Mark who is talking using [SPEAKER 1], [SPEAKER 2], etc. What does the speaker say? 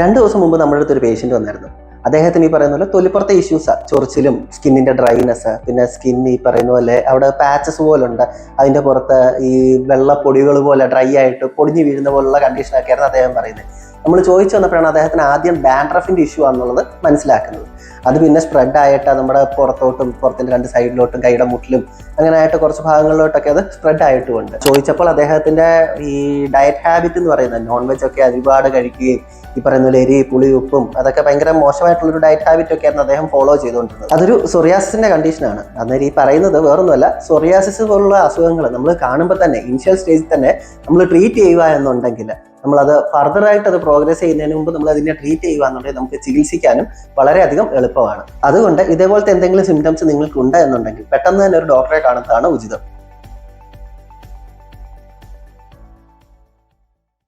[SPEAKER 1] രണ്ട് ദിവസം മുമ്പ് നമ്മുടെ അടുത്ത് ഒരു പേഷ്യന്റ് വന്നായിരുന്നു. അദ്ദേഹത്തിന് ഈ പറയുന്ന പോലെ തൊലിപ്പുറത്തെ ഇഷ്യൂസ് ചൊറിച്ചിലും സ്കിന്നിന്റെ ഡ്രൈനെസ് പിന്നെ സ്കിൻ ഈ പറയുന്ന പോലെ അവിടെ പാച്ചസ് പോലെ ഉണ്ട് അതിന്റെ പുറത്ത് ഈ വെള്ളപ്പൊടികൾ പോലെ ഡ്രൈ ആയിട്ട് പൊടിഞ്ഞു വീഴുന്ന പോലുള്ള കണ്ടീഷനൊക്കെയായിരുന്നു അദ്ദേഹം പറയുന്നത്. നമ്മൾ ചോദിച്ചു വന്നപ്പോഴാണ് അദ്ദേഹത്തിന് ആദ്യം ഡാൻഡ്രഫിന്റെ ഇഷ്യൂ ആണെന്നുള്ളത് മനസ്സിലാക്കുന്നത്. അത് പിന്നെ സ്പ്രെഡ് ആയിട്ട് നമ്മുടെ പുറത്തോട്ടും പുറത്തിന്റെ രണ്ട് സൈഡിലോട്ടും കൈയുടെ മുട്ടിലും അങ്ങനെ ആയിട്ട് കുറച്ച് ഭാഗങ്ങളിലോട്ടൊക്കെ അത് സ്പ്രെഡ് ആയിട്ടുമുണ്ട്. ചോദിച്ചപ്പോൾ അദ്ദേഹത്തിന്റെ ഈ ഡയറ്റ് ഹാബിറ്റ് എന്ന് പറയുന്നത് നോൺ വെജ് ഒക്കെ ഒരുപാട് കഴിക്കുകയും ഈ പറയുന്ന എരി പുളി ഉപ്പും അതൊക്കെ ഭയങ്കര മോശമായിട്ടുള്ള ഒരു ഡയറ്റ് ഹാബിറ്റ് ഒക്കെ ആയിരുന്നു അദ്ദേഹം ഫോളോ ചെയ്തുകൊണ്ടിരുന്നത്. അതൊരു സൊറിയാസിന്റെ കണ്ടീഷനാണ് അന്നേരം ഈ പറയുന്നത് വേറൊന്നുമല്ല സൊറിയാസിസ് പോലുള്ള അസുഖങ്ങൾ നമ്മൾ കാണുമ്പോൾ തന്നെ ഇനിഷ്യൽ സ്റ്റേജിൽ തന്നെ നമ്മൾ ട്രീറ്റ് ചെയ്യുക എന്നുണ്ടെങ്കിൽ നമ്മളത് ഫർദർ ആയിട്ട് അത് പ്രോഗ്രസ് ചെയ്യുന്നതിന് മുമ്പ് നമ്മൾ അതിനെ ട്രീറ്റ് ചെയ്യുക എന്നുണ്ടെങ്കിൽ നമുക്ക് ചികിത്സിക്കാനും വളരെയധികം എളുപ്പമാണ്. അതുകൊണ്ട് ഇതേപോലത്തെ എന്തെങ്കിലും സിംറ്റംസ് നിങ്ങൾക്ക് ഉണ്ട് എന്നുണ്ടെങ്കിൽ പെട്ടെന്ന് തന്നെ ഒരു ഡോക്ടറെ കാണുന്നതാണ് ഉചിതം.